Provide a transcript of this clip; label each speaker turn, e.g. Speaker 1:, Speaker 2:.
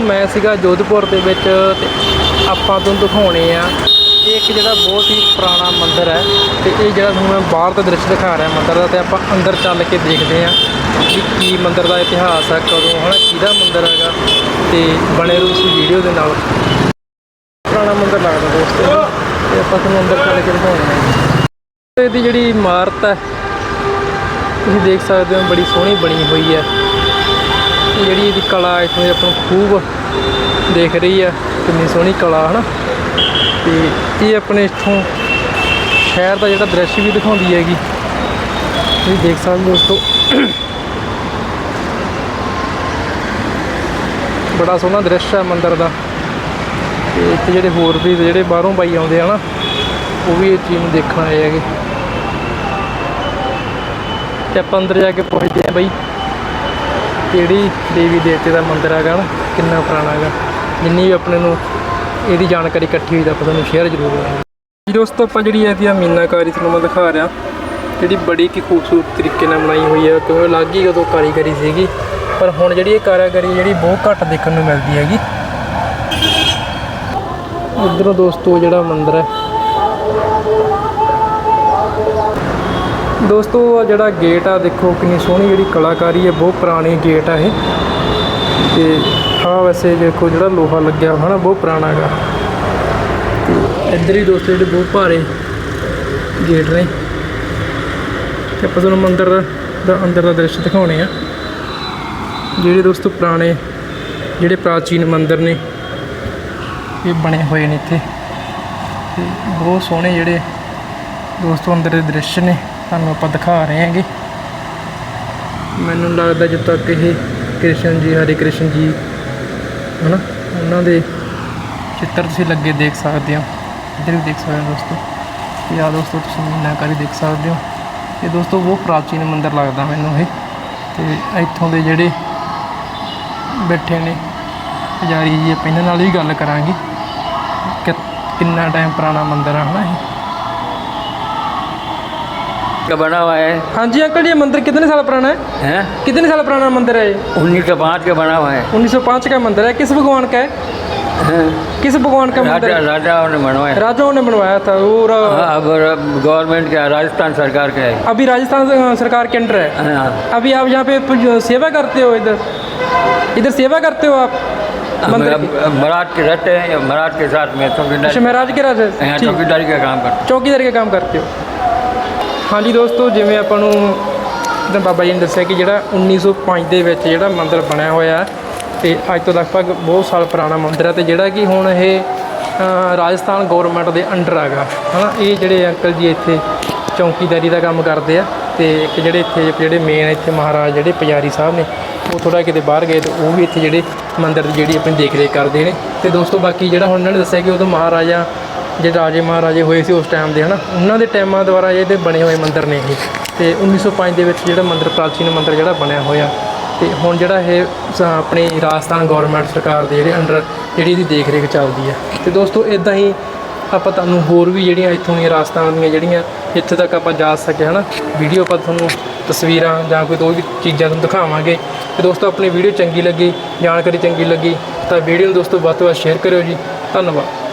Speaker 1: ਮੈਂ ਸੀਗਾ ਜੋਧਪੁਰ ਦੇ ਵਿੱਚ ਤੇ ਆਪਾਂ ਤੁਹਾਨੂੰ ਦਿਖਾਉਣੇ ਆ। ਇਹ ਇੱਕ ਜਿਹੜਾ ਬਹੁਤ ਹੀ ਪੁਰਾਣਾ ਮੰਦਿਰ ਹੈ ਤੇ ਇਹ ਜਿਹੜਾ ਤੁਹਾਨੂੰ ਮੈਂ ਬਾਹਰ ਦਾ ਦ੍ਰਿਸ਼ ਦਿਖਾ ਰਿਹਾ ਮੰਦਿਰ ਦਾ ਤੇ ਆਪਾਂ ਅੰਦਰ ਚੱਲ ਕੇ ਦੇਖਦੇ ਆ ਕਿ ਕੀ ਮੰਦਿਰ ਦਾ ਇਤਿਹਾਸ ਹੈ, ਕਦੋਂ ਹਨਾ ਕਿਹਦਾ ਮੰਦਿਰ ਹੈਗਾ ਤੇ ਬਣੇ ਰਹੋ ਇਸ ਵੀਡੀਓ ਦੇ ਨਾਲ। ਪੁਰਾਣਾ ਮੰਦਿਰ ਲੱਗਦਾ ਦੋਸਤੋ। ਤੇ ਆਪਾਂ ਤੁਹਾਨੂੰ ਅੰਦਰ ਚੱਲ ਕੇ ਦਿਖਾਉਣੇ ਆ ਇਹਦੀ ਜਿਹੜੀ ਇਮਾਰਤ ਹੈ, ਤੁਸੀਂ ਦੇਖ ਸਕਦੇ ਹੋ ਬੜੀ ਸੋਹਣੀ ਬਣੀ ਹੋਈ ਹੈ। ਜਿਹੜੀ ਇਹਦੀ ਕਲਾ ਇਥੋਂ ਦੀ ਆਪਾਂ ਨੂੰ ਖੂਬ ਦੇਖ ਰਹੀ ਆ, ਕਿੰਨੀ ਸੋਹਣੀ ਕਲਾ, ਹਨਾ? ਤੇ ਇਹ ਆਪਣੇ ਇਥੋਂ ਸ਼ਹਿਰ ਦਾ ਜਿਹੜਾ ਦ੍ਰਿਸ਼ ਵੀ ਦਿਖਾਉਂਦੀ ਹੈਗੀ। ਤੁਸੀਂ ਦੇਖ ਸਕਦੇ ਹੋ ਦੋਸਤੋ। ਬੜਾ ਸੋਹਣਾ ਦ੍ਰਿਸ਼ ਹੈ ਮੰਦਿਰ ਦਾ। ਤੇ ਇੱਥੇ ਜਿਹੜੇ ਹੋਰ ਵੀ ਜਿਹੜੇ ਬਾਹਰੋਂ ਬਾਈ ਆਉਂਦੇ ਆ ਨਾ ਉਹ ਵੀ ਇਹ ਚੀਜ਼ ਨੂੰ ਦੇਖਣ ਆਏ ਹੈਗੇ। ਤੇ ਆਪਾਂ ਅੰਦਰ ਜਾ ਕੇ ਪੁੱਛਦੇ ਆ ਬਾਈ ਕਿਹੜੀ ਦੇਵੀ ਦੇਵਤੇ ਦਾ ਮੰਦਿਰ ਹੈਗਾ ਨਾ, ਕਿੰਨਾ ਪੁਰਾਣਾ ਹੈਗਾ। ਜਿੰਨੀ ਵੀ ਆਪਣੇ ਨੂੰ ਇਹਦੀ ਜਾਣਕਾਰੀ ਇਕੱਠੀ ਹੋਈ ਤਾਂ ਆਪਾਂ ਤੁਹਾਨੂੰ ਸ਼ੇਅਰ ਜ਼ਰੂਰ ਕਰਾਂਗੇ। ਦੋਸਤੋ, ਆਪਾਂ ਜਿਹੜੀ ਇਹਦੀ ਆਹ ਮੀਨਾਕਾਰੀ ਤੁਹਾਨੂੰ ਮੈਂ ਦਿਖਾ ਰਿਹਾ, ਜਿਹੜੀ ਬੜੀ ਕੀ ਖੂਬਸੂਰਤ ਤਰੀਕੇ ਨਾਲ ਬਣਾਈ ਹੋਈ ਹੈ, ਕਿਉਂਕਿ ਅਲੱਗ ਹੀ ਉਦੋਂ ਕਾਰੀਗਰੀ ਸੀਗੀ, ਪਰ ਹੁਣ ਜਿਹੜੀ ਇਹ ਕਾਰੀਗਰੀ ਜਿਹੜੀ ਬਹੁਤ ਘੱਟ ਦੇਖਣ ਨੂੰ ਮਿਲਦੀ ਹੈਗੀ। ਉਧਰੋਂ ਦੋਸਤੋ, ਜਿਹੜਾ ਮੰਦਿਰ ਹੈ ਦੋਸਤੋ ਆ ਜਿਹੜਾ ਗੇਟ ਆ, ਦੇਖੋ ਕਿੰਨੀ ਸੋਹਣੀ ਜਿਹੜੀ ਕਲਾਕਾਰੀ ਹੈ, ਬਹੁਤ ਪੁਰਾਣੀ ਗੇਟ ਆ ਇਹ। ਤੇ ਆ ਵੈਸੇ ਦੇਖੋ ਜਿਹੜਾ ਲੋਹਾ ਲੱਗਿਆ ਹੋਇਆ ਨਾ, ਬਹੁਤ ਪੁਰਾਣਾ ਹੈਗਾ। ਤੇ ਇੱਧਰ ਹੀ ਦੋਸਤੋ ਜਿਹੜੇ ਬਹੁਤ ਭਾਰੇ ਗੇਟ ਨੇ। ਤੇ ਆਪਾਂ ਤੁਹਾਨੂੰ ਮੰਦਿਰ ਦਾ- ਅੰਦਰ ਦਾ ਦ੍ਰਿਸ਼ ਦਿਖਾਉਣੇ ਆ। ਜਿਹੜੇ ਦੋਸਤੋ ਪੁਰਾਣੇ, ਜਿਹੜੇ ਪ੍ਰਾਚੀਨ ਮੰਦਰ ਨੇ, ਇਹ ਬਣੇ ਹੋਏ ਨੇ ਇੱਥੇ। ਤੇ ਬਹੁਤ ਸੋਹਣੇ ਜਿਹੜੇ ਦੋਸਤੋ ਅੰਦਰ ਦੇ ਦ੍ਰਿਸ਼ ਨੇ। ਤੁਹਾਨੂੰ ਆਪਾਂ ਦਿਖਾ ਰਹੇ ਹਾਂਗੇ। ਮੈਨੂੰ ਲੱਗਦਾ ਜਦ ਤੱਕ ਇਹ ਕ੍ਰਿਸ਼ਨ ਜੀ, ਹਰੇ ਕ੍ਰਿਸ਼ਨ ਜੀ, ਹਨਾ, ਉਹਨਾਂ ਦੇ ਚਿੱਤਰ ਤੁਸੀਂ ਲੱਗੇ ਦੇਖ ਸਕਦੇ ਹੋ। ਇੱਧਰ ਵੀ ਦੇਖ ਸਕਦੇ ਹੋ ਦੋਸਤੋ। ਤੇ ਆ ਦੋਸਤੋ, ਤੁਸੀਂ ਮੀਨਾਕਾਰੀ ਦੇਖ ਸਕਦੇ ਹੋ। ਇਹ ਦੋਸਤੋ ਬਹੁਤ ਪ੍ਰਾਚੀਨ ਮੰਦਿਰ ਲੱਗਦਾ ਮੈਨੂੰ ਇਹ। ਤੇ ਇੱਥੋਂ ਦੇ ਜਿਹੜੇ ਬੈਠੇ ਨੇ ਪੁਜਾਰੀ ਜੀ, ਆਪਾਂ ਇਹਨਾਂ ਨਾਲ ਵੀ ਗੱਲ ਕਰਾਂਗੇ ਕਿ ਕਿੰਨਾ ਟਾਈਮ ਪੁਰਾਣਾ ਮੰਦਿਰ ਆ, ਹਨਾ ਇਹ।
Speaker 2: का बना हुआ है।
Speaker 1: हाँ जी अंकल ये मंदिर कितने साल पुराना है?
Speaker 2: हैं?
Speaker 1: कितने साल पुराना मंदिर है ये?
Speaker 2: उन्नीस सौ पाँच का बना हुआ है।
Speaker 1: 1905 का मंदिर है। किस भगवान का है?
Speaker 2: हैं?
Speaker 1: किस भगवान का मंदिर
Speaker 2: राजा
Speaker 1: है?
Speaker 2: राजाओं ने बनवाया।
Speaker 1: राजाओं ने बनवाया था वो
Speaker 2: हाँ, अब गवर्नमेंट का राजस्थान सरकार का है।
Speaker 1: अभी राजस्थान सरकार के अंडर है?
Speaker 2: हाँ।
Speaker 1: अभी आप यहाँ पे सेवा करते हो इधर? इधर सेवा करते हो आप
Speaker 2: हम मराठ के रहते हैं मराठ के साथ में चौकीदार अच्छा,
Speaker 1: महाराज के राज हाँ,
Speaker 2: चौकीदारी का काम करते
Speaker 1: चौकीदारी का काम करते हो? ਹਾਂਜੀ ਦੋਸਤੋ, ਜਿਵੇਂ ਆਪਾਂ ਨੂੰ ਜਿੱਦਾਂ ਬਾਬਾ ਜੀ ਨੇ ਦੱਸਿਆ ਕਿ ਜਿਹੜਾ 1905 ਦੇ ਵਿੱਚ ਜਿਹੜਾ ਮੰਦਿਰ ਬਣਿਆ ਹੋਇਆ ਹੈ, ਤੇ ਅੱਜ ਤੋਂ ਲਗਭਗ ਬਹੁਤ ਸਾਲ ਪੁਰਾਣਾ ਮੰਦਿਰ ਹੈ ਤੇ ਜਿਹੜਾ ਕਿ ਹੁਣ ਇਹ ਰਾਜਸਥਾਨ ਗਵਰਨਮੈਂਟ ਦੇ ਅੰਡਰ ਹੈਗਾ। ਹਨਾ, ਇਹ ਜਿਹੜੇ ਅੰਕਲ ਜੀ ਇੱਥੇ ਚੌਂਕੀਦਾਰੀ ਦਾ ਕੰਮ ਕਰਦੇ ਆ, ਤੇ ਇੱਕ ਜਿਹੜੇ ਇੱਥੇ ਜਿਹੜੇ ਮੇਨ ਇੱਥੇ ਮਹਾਰਾਜ, ਜਿਹੜੇ ਪੁਜਾਰੀ ਸਾਹਿਬ ਨੇ, ਉਹ ਥੋੜਾ ਕਿਤੇ ਬਾਹਰ ਗਏ ਤੇ ਉਹ ਵੀ ਇੱਥੇ ਜਿਹੜੇ ਮੰਦਿਰ ਦੀ ਜਿਹੜੀ ਆਪਣੀ ਦੇਖ ਰੇਖ ਕਰਦੇ ਨੇ। ਤੇ ਦੋਸਤੋ, ਬਾਕੀ ਜਿਹੜਾ ਹੁਣ ਇਹਨਾਂ ਨੇ ਦੱਸਿਆ ਕਿ ਉਦੋਂ ਮਹਾਰਾਜਾ ਜਿਹੜੇ ਰਾਜੇ ਮਹਾਰਾਜੇ ਹੋਏ ਸੀ ਉਸ ਟਾਈਮ ਦੇ, ਹਨਾ? ਉਹਨਾਂ ਦੇ ਟਾਈਮਾਂ ਦੁਆਰਾ ਇਹਦੇ ਬਣੇ ਹੋਏ ਮੰਦਿਰ ਨੇ ਇਹ। ਤੇ 1905 ਦੇ ਵਿੱਚ ਜਿਹੜਾ ਮੰਦਿਰ, ਪ੍ਰਾਚੀਨ ਮੰਦਿਰ ਜਿਹੜਾ ਬਣਿਆ ਹੋਇਆ, ਤੇ ਹੁਣ ਜਿਹੜਾ ਇਹ ਆਪਣੀ ਰਾਜਸਥਾਨ ਗਵਰਨਮੈਂਟ ਸਰਕਾਰ ਦੇ ਜਿਹੜੇ ਅੰਡਰ ਜਿਹੜੀ ਇਹਦੀ ਦੇਖ ਰੇਖ ਚੱਲਦੀ ਹੈ ਤੇ ਦੋਸਤੋ ਇਦਾਂ ਹੀ ਆਪਾਂ ਤੁਹਾਨੂੰ ਹੋਰ ਵੀ ਜਿਹੜੀਆਂ ਇੱਥੋਂ ਦੀਆਂ ਰਾਜਸਥਾਨ ਦੀਆਂ ਜਿਹੜੀਆਂ ਇੱਥੇ ਤੱਕ ਆਪਾਂ ਜਾ ਸਕੇ, ਹਨਾ? ਵੀਡੀਓ ਆਪਾਂ ਤੁਹਾਨੂੰ ਤਸਵੀਰਾਂ ਜਾਂ ਕੋਈ ਦੋ ਵੀ ਚੀਜ਼ਾਂ ਤੁਹਾਨੂੰ ਦਿਖਾਵਾਂਗੇ। ਤੇ ਦੋਸਤੋ, ਆਪਣੀ ਵੀਡੀਓ ਚੰਗੀ ਲੱਗੀ, ਜਾਣਕਾਰੀ ਚੰਗੀ ਲੱਗੀ, ਤਾਂ ਵੀਡੀਓ ਨੂੰ ਦੋਸਤੋ ਵੱਧ ਤੋਂ ਵੱਧ ਸ਼ੇਅਰ ਕਰਿਓ ਜੀ। ਧੰਨਵਾਦ।